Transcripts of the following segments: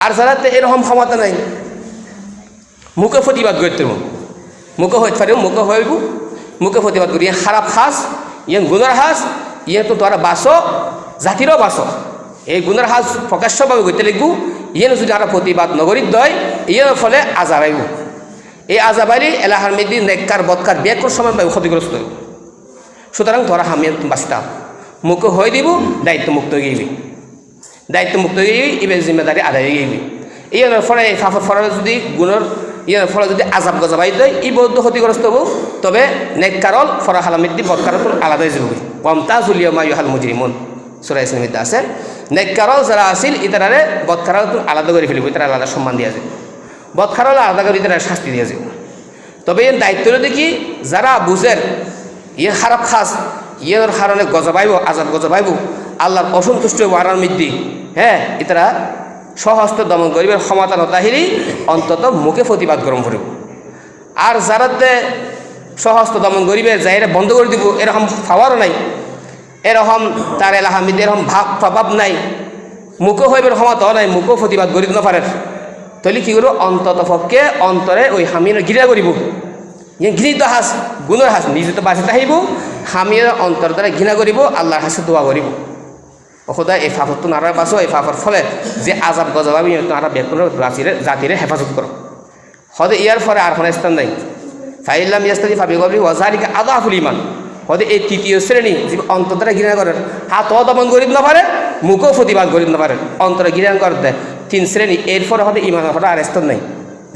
আর যারাতে এরকম ক্ষমতা নাই, মুখে প্রতিবাদ করতে। মুখে হইতে পারে মুখে হইব মুখে প্রতিবাদ করি ইয়ে খারাপ হাস ইয়ে গুণের হাস ইয়ে তো তোরা বাস জাতিরও বাস এই গুণের হাস প্রকাশ্যভাবে করতে লিখব ইয়ে যদি আর প্রতিবাদ নগরীর দয় ইয়ের ফলে আজাব আইব এই আজাব আইলে এলাহার মেদি নেককার বৎকার ব্যাকর সময় পাইব ক্ষতিগ্রস্ত সুতরাং তোরা হামি বাঁচতাম মুখে হয়ে দিব দায়িত্ব মুক্ত হয়ে গেবি দায়িত্ব মুক্ত হয়ে গেবি এবার জিম্মেদারি আদায় হয়ে গেবি ইয়ার ফলে এই ফাফর ফলে যদি, গুণের ইয়ার ফলে যদি আজাব গজাবাই দেয় এই বৌদ্ধ ক্ষতিগ্রস্ত হব, তবে নেককারল ফরা হালামিদ্দি বৎকারত আলাদা হয়ে যাব কমতাজ উলিয়মা ইহাল মুজরিমুন। সুরা ইসলামিদ্দা আছে, নেককারল যারা আছিল, ইতারারে বৎকারত আলাদা করে ফেলিব, ইতারা আলাদা সম্মান দিয়া যায়। বৎকারল আলাদা করে ইতারা শাস্তি দিয়া যায়। তবে এর দায়িত্ব দেখি, যারা বুঝের ইয়ে খারাপ খাস ইয়ের কারণে গজবাইব আজাব গজবাইব, আল্লাহর অসন্তুষ্ট আরার মৃদ্ধি হ্যাঁ ইতারা সহস্ত দমন করিবার ক্ষমতা নতাহিরি অন্তত মুখে প্রতিবাদ গরম করিব। আর যারাতে সহস্ত দমন করিবে যাইরে বন্ধ করে দিব, এরকম পাওয়ারও নাই। এরকম তার এলাহামিদ এরকম ভাব, প্রভাব নাই। মুখও হইবার ক্ষমতা নাই, মুখও প্রতিবাদ করিব না পারে। তাহলে কি করব? অন্তত পক্ষে অন্তরে ওই হামির গিরা করিব। ইয়ে ঘৃণিত হাস, গুণের হাস, নিজে তো বাঁচি থাকিব হামির অন্তর দ্বারা ঘৃণা করিব, আল্লাহর হাসে দোয়া করিব। অসদা এই ফাফর তো নারার বাসো এই ফাফর ফলে যে আজাব গজবাবি তারা বেতন জাতিরে জাতিরে হেফাজত করো হদে ইয়ার ফলে আর কোনো স্থান নাই। ফাইল্লাম ইয়াস্তাদি ফাবি গবলি ওয়াজারিকে আদা ফুল ইমান। হদে এই তৃতীয় শ্রেণি যে অন্তর দ্বারা ঘৃণা করেন হাত দমন করিব না পারে মুখও প্রতিবাদ করিব না পারে অন্তরে ঘৃণা করে দেয় তিন শ্রেণি এরপরে হদে ইমান হলে আর স্থান নাই।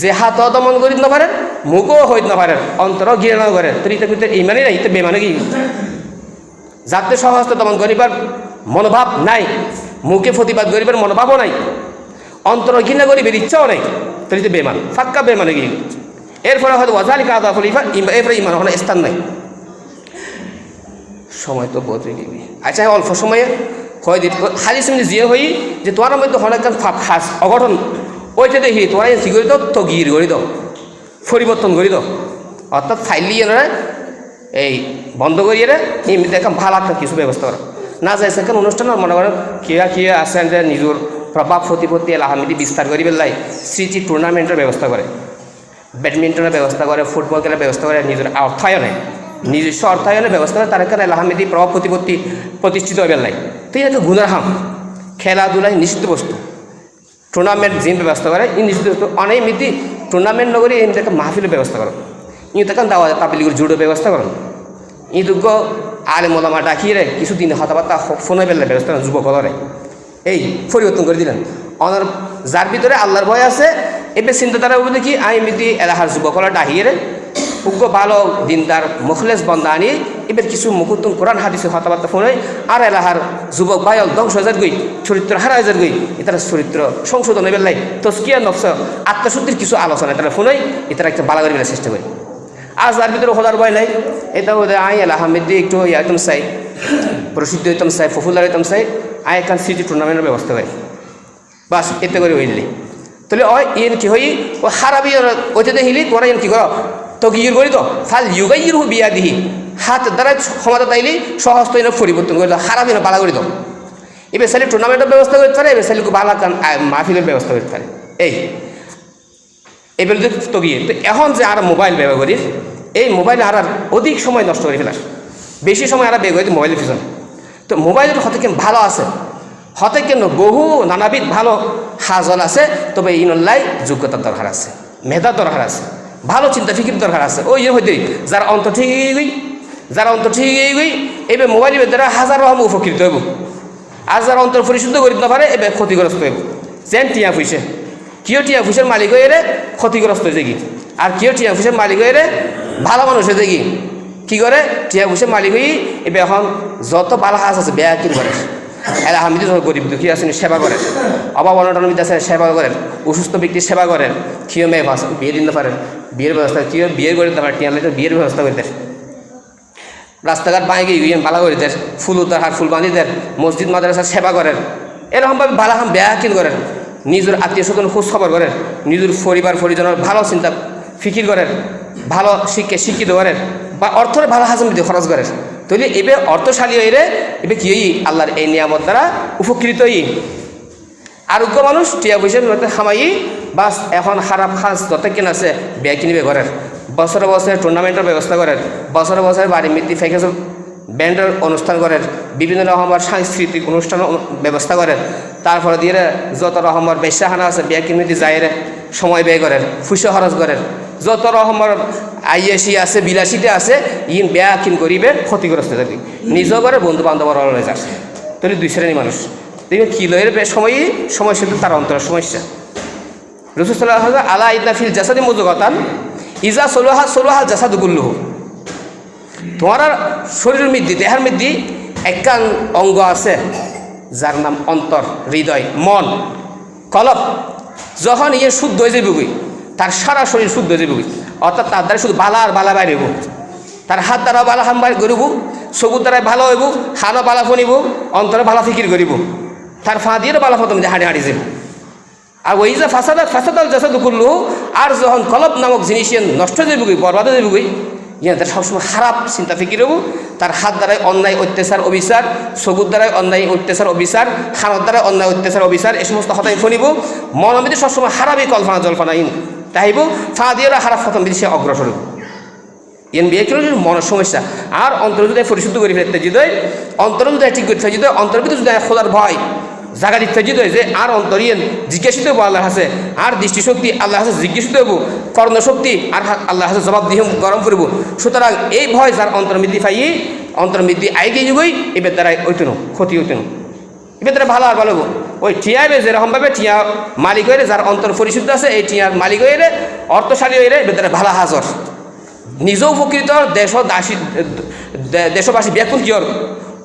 যে হাত দমন করিব না পারে মুখও হইত না পারে অন্তরও ঘৃণা করে তো ইতে ভিতরে ইমানই নাই ইতে বেমানে কি? যাতে সহস্ত দমন করিবার মনোভাব নাই মুখে প্রতিবাদ করিবার মনোভাবও নাই। অন্তর ঘৃণা করিবার ইচ্ছাও নাই তো বেমান ফাক্কা বেমানে কি? এর ফলে হয়তো ওয়াজালি কাদা ফলিফা এরপরে ইমান হলে স্থান নাই। সময় তো হয়ে গেবি আচ্ছা অল্প সময়ে হয় দিত হাজি শুনি জিয়ে হই যে তোমার মধ্যে হলে একজন ফাপ খাস অঘটন। ওইটা দেখি তোমার দাও তো গির করে দাও পরিবর্তন করে দাও অর্থাৎ ফাইলি এনে এই বন্ধ করিয়ে রে এমনি দেখলাম ভালো একটা কিছু ব্যবস্থা করো। না যায় সেখানে অনুষ্ঠান মনে করেন কিয়া কিয়া আছেন যে নিজের প্রভাব প্রতিপত্তি এলাহামিদি বিস্তার করি পেলাই স্মৃতি টুর্নামেন্টের ব্যবস্থা করে। ব্যাডমিন্টনের ব্যবস্থা করে, ফুটবল খেলার ব্যবস্থা করে, নিজের অর্থায়নে, নিজস্ব অর্থায়নের ব্যবস্থা করে, তার কারণে এলাহামিদি প্রভাব প্রতিপত্তি প্রতিষ্ঠিত হয়ে পেলাই তো এটা গুণের হাম, খেলাধুলায় নিষিদ্ধ বস্তু। টুর্নামেন্ট জিম ব্যবস্থা করে ই নিষিদ্ধ বস্তু, অনেক মিতি টুর্নামেন্ট নগরী এই তাকে মাহফিলের ব্যবস্থা করো ই তাকে দাওয়া তাপিলিগুলো জুডো ব্যবস্থা করো ই দুর্গ আলে মোলামা ডাকিয়ে রে কিছুদিন হতাবার্তা ফোনে পেলে ব্যবস্থা করেন যুবকলরে এই পরিবর্তন করে দিলেন। অনার যার ভিতরে আল্লাহর ভয় আছে এবার চিন্তাধারা বলতে কি আমি মিতি এলাকার যুবকরা ডাকিয়ে রে উগ্র ভালো দিনদার, মুখলেস বন্ধা আনি এবার কিছু মুকুতুন কোরআন হাদিসে হতাবার্তা ফোনে আর এলাহার যুবক বায়ল ধ্বংস হাজার গই, চরিত্র হারা হাজার গই এটার চরিত্র সংশোধন এবার লাই, তস্কিয়া নফস, আত্মশুদ্ধির কিছু আলোচনা এটা ফোনে এটা একটা বালা করে চেষ্টা করি। আজ তার ভিতরে হলার ভয় নাই এটা ওদের আই এলা আহমেদ দিয়ে একটু একদম চাই প্রসিদ্ধ হইতাম চাই পপুলার হইতাম চাই আই এখান সিটি টুর্নামেন্টের ব্যবস্থা করি। বাস, এতে করে হইলি। তাহলে ওই ইন কি হই, ও হারাবি ওইতে দেখিলি, তোরা ইন কি কর? তো গিয়ে করি তো, ফাল ইউগাই ইরু বিয়া দিহি হাত দ্বারা ক্ষমতা তাইলি সহস্ত ইন পরিবর্তন করিল হারাবি না বালা করি তো এবার সালি টুর্নামেন্টের ব্যবস্থা করতে পারে এবার সালি বালা মাহফিলের ব্যবস্থা করতে পারে এই, এবার তো গিয়ে, তো এখন যে আর মোবাইল ব্যবহার করি, এই মোবাইল আর অধিক সময় নষ্ট করে ফেলাস। বেশি সময় আর ব্যয় করি মোবাইলের পিছনে। তো মোবাইলের হতে কেন ভালো আছে। হতে কেন বহু নানাবিধ ভালো হাজল আছে, তবে ইনল্লাই যোগ্যতার দরকার আছে, মেধার দরকার আছে, ভালো চিন্তা ফিকির দরকার আছে। ওই হইতে যার অন্ত ঠিক গই যার অন্ত ঠিক হয়ে এবার মোবাইলের দ্বারা হাজার রকম উপকৃত হইব। আর যার অন্তর পরিশুদ্ধ করি না পারে এবার ক্ষতিগ্রস্ত হইব। যেন টিয়া ফুইছে। কিয় টিয়া ফুসের মালিক হয়ে ক্ষতিগ্রস্ত হয়েছে কি? আর কিয় টিয়া ফুসের মালিক হয়ে ভালো মানুষ হয়েছে কি? কি করে? টিয়া ফুসের মালিক হয়ে এবার এখন যত ভালো হাস আছে বেয়া কি করে। আমি তো গরিব দুঃখী আছেন, সেবা করেন অভাব অনটন বিদ্যা আছে, সেবা করেন। অসুস্থ ব্যক্তির সেবা করেন। কিয় মেয়ে বিয়ে দিতে পারেন। বিয়ের ব্যবস্থা কিয় বিয়ে করে দিতে পারে টিয়া বিয়ের ব্যবস্থা করতে রাস্তাঘাট বাঁয়ে গিয়ে বালা করে দেন ফুল উদ্ধার হার ফুল বাঁধি দেন মসজিদ, মাদ্রাসার সেবা করেন। এরকমভাবে বালা হাম বেয়া কিন করেন। নিজের আত্মীয় স্বজন খোঁজ খবর করেন। নিজের পরিবার, পরিজনের ভালো চিন্তা ফিকির করেন। ভালো শিক্ষে শিক্ষিত করেন। বা অর্থের ভালো হাজম দিয়ে খরচ করেন। তাহলে এবে অর্থশালী রে এবার কি আল্লাহর এই নিয়ামত দ্বারা উপকৃত হই। আরোগ্য মানুষ টিয়া পয়সা খামাই বাস এখন খারাপ খাস যত কিন আছে বেয়া কিনবে ঘরের। বছরে বছরে টুর্নামেন্টের ব্যবস্থা করেন বছরে বছরে বাড়ি মৃত্যু ফেকেছে ব্যান্ডের অনুষ্ঠান করেন বিভিন্ন রকমের সাংস্কৃতিক অনুষ্ঠান ব্যবস্থা করেন তারপরে দিয়ে যত রকমের বেশ্যাখানা আছে বিয়া যায় রে, সময় ব্যয় করেন ফুসে খরচ করেন যত রকমের আইএসি আছে বিলাসিতে আছে ইন বেয়া কিন করিবে ক্ষতিগ্রস্ত থাকি। নিজ করে বন্ধু বান্ধব রয়ে যাচ্ছে। তাহলে দুই শ্রেণি মানুষ। দেখবেন কিলোয়ের সময়ই সময় শুধু তার অন্তরের সমস্যা। রসুল্লাহ আলা ইদনা ফিল জাসাদি মজুগতান ইজা সোলোহা সোলোহা জাসাদু গুল্লুহু তোমার শরীরের মধ্যে দেহের মধ্যে একান অঙ্গ আছে, যার নাম অন্তর, হৃদয়, মন কলপ যখন ইয়ে শুদ্ধ হয়ে যাবে তার সারা শরীর শুদ্ধ হয়ে যাবে অর্থাৎ তার দ্বারা শুধু বালা আর বালা বাইরে তার হাত দ্বারা বালা হাম বাইর করিব চকুর দ্বারাই ভালো হইব হানও বালা ফনিব, অন্তরে বালা ফিকির করিব। তার ফা বালা ফতম হাঁটি হাঁটি যাব আর ওই যে ফাসাদা ফাসাদাল করল, আর যখন কলব নামক জিনিস নষ্ট হয়ে যাবে বরবাদ হয়ে যাবে ইয়ান তার সবসময় খারাপ চিন্তা ফিকির হব তার হাত দ্বারাই অন্যায়, অত্যাচার, অবিচার চকুর দ্বারাই অন্যায়, অত্যাচার, অবিচার খানার দ্বারাই অন্যায়, অত্যাচার, অবিচার, এই সমস্ত হতাই মনের মধ্যে সবসময় খারাপই কল্পনা জল্পনা ইন তাইব ফা দিয়ে খারাপ ফতম বিধি সে অগ্রসর হইব। ইয়ান বিয়ে কিলো মনের সমস্যা, আর অন্তর যদি পরিশুদ্ধ করে ফেলতে যদি অন্তর যদি ঠিক করতে যদি অন্তর ভিতরে যদি খোদার ভয় জায়গা দিতে যদি যে আর অন্তরিয়েন জিজ্ঞাসিত হব আল্লাহ হাসে আর দৃষ্টিশক্তি আল্লাহ হাসে জিজ্ঞাসিত হব কর্ণশক্তি আর আল্লাহ হাসে জবাব দিয়ে গরম করব। সুতরাং এই ভয় যার অন্তর্মৃদ্ধি পাই অন্তর্মৃদ্ধি আইগে যাবই এবার দ্বারা ওইতনো ক্ষতি হইতনো এবার দ্বারা ভালো আর ভালো হব ওই টিয়াবে যেরকমভাবে টিয়া মালিক হয়ে যার অন্তর পরিশুদ্ধ আছে, এই টিয়ার মালিক হয়ে অর্থশালী হয়ে এবার দ্বারা ভালো হাজর। নিজেও উপকৃত দেশ দাসী দেশবাসী ব্যাকুল কিয়র।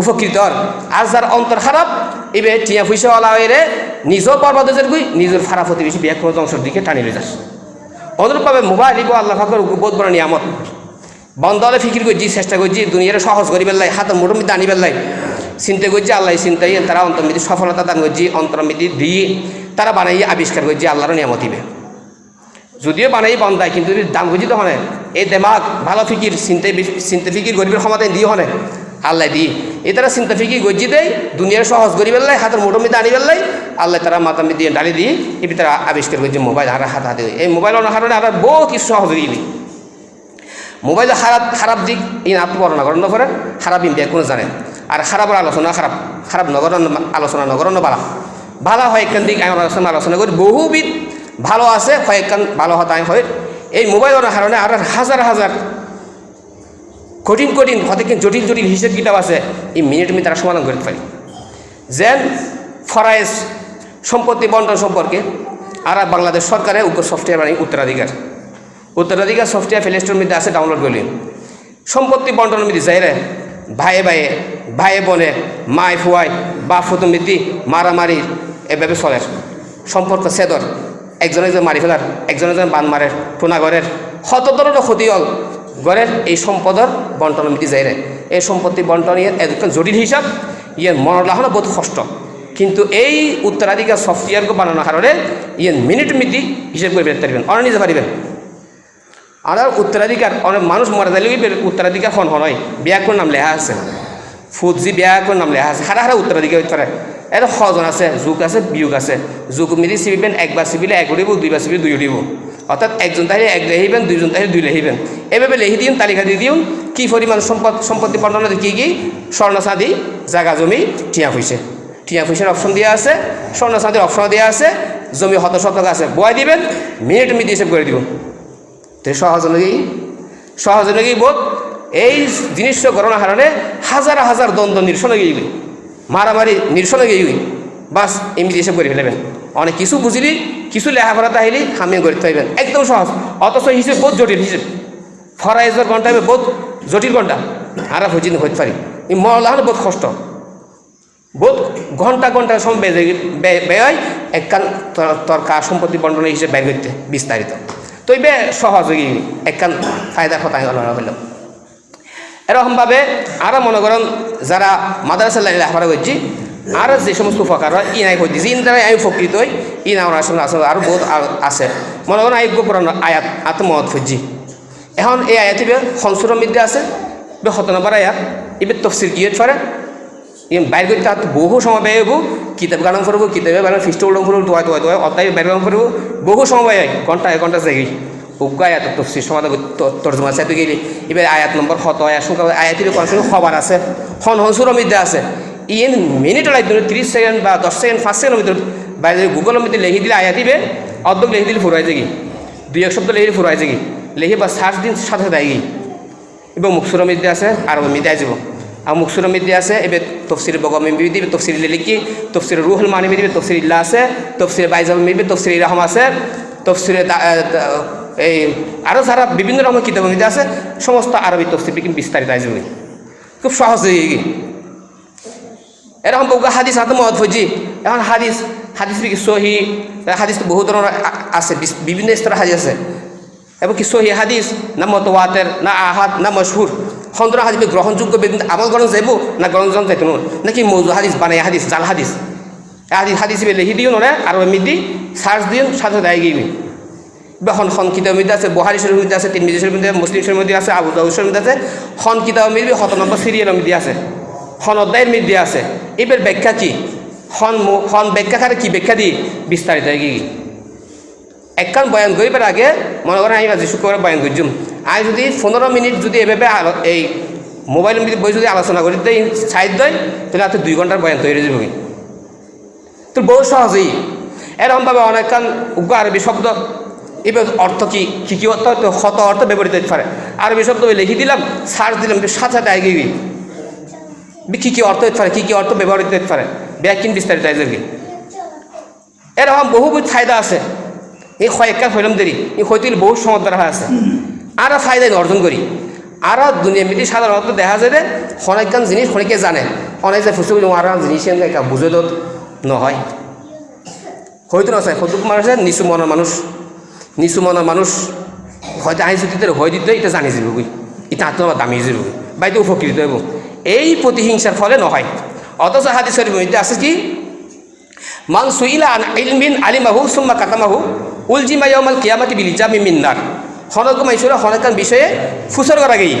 উপকৃত হর। আর যার অন্তর খারাপ এবে টিয়া পয়সাওয়ালা হয়ে নিজেও হয়ে যাবি নিজের খারাপ প্রতিবেশী ব্যাকুল ধ্বংসের দিকে টানি লয়ে যাস। অনুরূপভাবে মোবাইল ইব আল্লাহ ফাকর বহুত বড় নিয়ামত। বন্ধ হলে ফিকির করছি চেষ্টা করছি দুনিয়ার সহজ করি পেলাই হাতের মুঠোর মধ্যে আনি পেলাই চিন্তা করছি আল্লাহ চিন্তাই, তারা অন্তর্মিতি সফলতা দান করছি অন্তর্মিতি দিয়ে তারা বানাই আবিষ্কার করছি আল্লাহর নিয়ামত দিবে। যদিও বানাই বন্ধায় কিন্তু দাম তো হনে এই দেমাগ, ভালো ফিকির চিন্তা চিন্তা ফিকির গরিবের ক্ষমতা দিয়ে হনে আল্লাহ দি। এই তারা চিন্তা ফিকির গজি দেয়, দুনিয়ার সহজ গরিব পেলাই হাতের মোটর মধ্যে আনি পেলাই আল্লাহ তারা মধ্যে দিয়ে ডালি দিয়ে এবার তারা আবিষ্কার করছে মোবাইল আর হাত হাতে। এই মোবাইল কারণে আর বহু কিছু সহজ হয়ে গেলি। মোবাইলে খারাপ খারাপ দিক ইন আত্মবর্ণনা করেন করে খারাপ ইন্ডিয়া কোনো জানে। আর খারাপের আলোচনা খারাপ খারাপ নগর আলোচনা নগর বালা। ভালো হয় একখান দিক, আমি আলোচনা আলোচনা করি, বহুবিধ ভালো আছে কয়েকখান ভালো হতায় হয়। এই মোবাইল মোবাইলের কারণে আর হাজার হাজার কঠিন কঠিন হতে জটিল জটিল হিসেব কিতাব আছে, এই মিনিট আমি তারা সমাধান করতে পারি যেন ফরাইজ সম্পত্তি বন্টন সম্পর্কে আর বাংলাদেশ সরকারের উপর সফটওয়্যার বানিয়ে উত্তরাধিকার। উত্তরাধিকার সফটওয়্যার প্লে স্টোর মধ্যে আছে ডাউনলোড করলেন। সম্পত্তি বন্টনের মধ্যে যাই রে ভাইয়ে ভাইয়ে ভাইয়ে বোনে মায় ফুয়াই বা ফুতুমিতি মারামারি এভাবে চলে। সম্পর্ক সেদর একজন একজন মারি ফেলার, একজন একজন বান মারের টোনাগরের শত ধরনের ক্ষতি হল গড়ের এই সম্পদর বন্টনের মধ্যে যাই রে এই সম্পত্তি বন্টন ইয়ে একদম জটিল হিসাব ইয়ে মনের লাগানো বহুত কষ্ট। কিন্তু এই উত্তরাধিকার সফটওয়্যারকে বানানোর কারণে ইয়ে মিনিট মিটি হিসেব করে বেরোতে পারবেন, অনেক নিজে পারিবেন আর উত্তরাধিকার, অনেক মানুষ মরা যাইলে উত্তরাধিকার হন হয় বিয়া কোন নাম লেখা আছে? ফুজি বিয়া কোন নাম লেখা আছে? হারা হারা উত্তরাধিকার পারে। এটা সজন আছে, যুগ আছে, বিয়োগ আছে। যুগ মিলি চিবিবেন, একবার চিবিলে এক উঠিব, দুইবার চিবিলে দুই উঠিব। অর্থাৎ একজন তাহিলে এক লেখিবেন দুইজন তাহিলে দুই লেখিবেন এভাবে লেখি দিন, তালিকা দিয়ে দিন, কি পরিমাণ সম্পদ, সম্পত্তি বর্ণনা কি কি? স্বর্ণ চাঁদি জাগা জমি, টিয়া পয়সা। টিয়া পয়সার অপশন দেওয়া আছে স্বর্ণ চাঁদির অপশন দেওয়া আছে, জমি শত শতক আছে, বয় দিবেন মিনিট মিনিট হিসেব করে দিব। তো সহজ অনুযায়ী বোধ, এই জিনিসটা গণনার কারণে হাজার হাজার দ্বন্দ্ব নিরসনে গিয়ে মারামারি নিরসনে গিয়ে বাস এমনি হিসেব করে ফেলেবেন। অনেক কিছু বুঝিলি, কিছু লেখাপড়া তাহিলি হামিয়ে করতে হইবেন। একদম সহজ। অথচ হিসেব বহুত জটিল হিসেব। ফরাইজের ঘণ্টা হবে বহুত জটিল ঘণ্টা আর হইতে হইতে পারি। এই মরলা হলে বহুত কষ্ট। বহুত ঘণ্টা ঘণ্টা বেজে ব্যয় ব্যয় একখান তর- তরকার সম্পত্তি বন্টনের হিসেবে ব্যয় করতে, বিস্তারিত। তো এই সহজ হয়ে একখান ফায়দার কথা হইল এরকমভাবে আরও মনে করেন যারা মাদ্রাসা লেখাপড়া করছি আর যে সমস্ত উপকার হয়, ই নাই হইতে। যে দ্বারা আমি উপকৃত হই ই না আমার আসলে আসলে আরও বহুত আছে। মনে করেন আয়োগ্য পুরান আয়াত আত্মমত খুঁজছি। এখন এই আয়াতিবে সংসুরের মধ্যে আছে, বে শত নম্বর আয়াত। এবার তফসির কি হতে পারে? ইম বাইর করতে হাত বহু সময় ব্যয় হব কিতাব গান ফুরবো কিতাবে বেড়ান ফিস্ট উল্লং ফুরবো দোয়া দোয়া দোয়া অধ্যায় বেড়ান ফুরবো বহু সময় ব্যয় হয়, ঘণ্টা এক ঘণ্টা যাই উগ্র আয়াত তফসির সমাধান তর্জমা চাইতে গেলে। এবার আয়াত নম্বর হত আয়াত সংখ্যা আয়াতের কোনো সময় খবর আছে। হন হনসুর মধ্যে আছে। ইয়েন মিনিটের লাগবে ত্রিশ সেকেন্ড বা দশ সেকেন্ড, পাঁচ সেকেন্ডের ভিতরে বাইরে গুগলের মধ্যে লিখে দিলে আয়াত দিবে, অর্ধক লিখে দিলে ফুরাই যাগি দুই এক সপ্তাহ লিখে ফুরাই যাগি লিখে বা সাত দিন সাথে দেয় গি এবং মুখসুর মধ্যে আছে, আর মিদায় যাব। আর মুখসুর মধ্যে আছে এবার তফসির বগম মিবি দিবে, তফসির লিখি, তফসির রুহুল মানি দিবে, তফসির ইল্লা আছে, তফসির বাইজাব মিবি তফসির ইরাহম আছে, তফসিরে এই আরও যারা বিভিন্ন রকমের কিতাব আছে, সমস্ত আরবি তফসির বিস্তারিত আসবে খুব সহজ হয়ে গিয়ে এরকম বহু হাদিস হাতে মত হয়েছি এখন হাদিস হাদিস কি সহি? হাদিস তো বহু ধরনের আছে বিভিন্ন স্তরের হাদিস আছে। এবং কি সহি হাদিস? না মতওয়াতের না আহাদ, না মশহুর। সন্দ্র হাদিস গ্রহণযোগ্য বিভিন্ন আমল গ্রহণ যাইব, না গ্রহণ যাইতো না নাকি মৌজু হাদিস, বানাই হাদিস, জাল হাদিস। হাদিস হাদিস লিখি দিও নরে আর মিদি, সার্চ দিও, সাথে দেয় গিয়ে বা হন খন কিতাব মধ্যে আছে, বহারি শরীর মধ্যে আছে তিন শরীর মধ্যে মুসলিম শরীর মধ্যে আছে, আবু দাউদ শরীর মধ্যে আছে হন কিতাব মধ্যে শত নম্বর সিরিয়ালের মধ্যে আছে। হন অধ্যায়ের মধ্যে আছে। এবার ব্যাখ্যা কি? হন হন ব্যাখ্যাকারে কি ব্যাখ্যা দি বিস্তারিত কি একখান বয়ান করিবার আগে মনে করেন আমি আজি শুক্রবার বয়ান করছুম আমি যদি পনেরো মিনিট যদি এভাবে এই মোবাইল বই যদি আলোচনা করি দেয় সাইড দেয় তাহলে হাতে দুই ঘণ্টার বয়ান তৈরি যাবে তো বহু সহজেই। এরকমভাবে অনেকক্ষণ উগ্র আরবি শব্দ। এবার অর্থ কি? কী কী অর্থ শত অর্থ ব্যবহৃত হতে পারে আরবি শব্দ লিখে দিলাম সার্চ দিলাম সাথে সাথে আগে কী কী অর্থ হতে পারে, কী কী অর্থ ব্যবহৃত হতে পারে? ব্যাকিং বিস্তারিত গিয়ে এরকম বহু বহুত ফায়দা আছে। এই কয়েকটা হইলাম দেরি, এই গেলে বহু সময় দ্বারা আছে। আর ফায়দা অর্জন করি। আর দুনিয়া মিটি সাধারণত দেখা যায় যে অনেকগান জিনিস অনেকে জানে। অনেক যে ফুসু আর জিনিস বুঝে তো নহয়। হয়তো নচাই হয়তো আছে নিচু মনের মানুষ নিচু মনের মানুষ হয়তো যদি হয় দিতে এটা জানি যাব গই এটা আত্মা দামি যাব বাইতে উপকৃত হইব এই প্রতিহিংসার ফলে নহয় অথচ হাদিসের মধ্যে আছে কি? মান সুইলা আন ইলমিন আলিমাহু সুম্মা কাতামাহু উলজিমা ইয়াউমাল কিয়ামাতি বিলিজা মিমিন্নার মিন্নার হনক মাইসুরা হনকান বিষয়ে ফুসর করা গেই।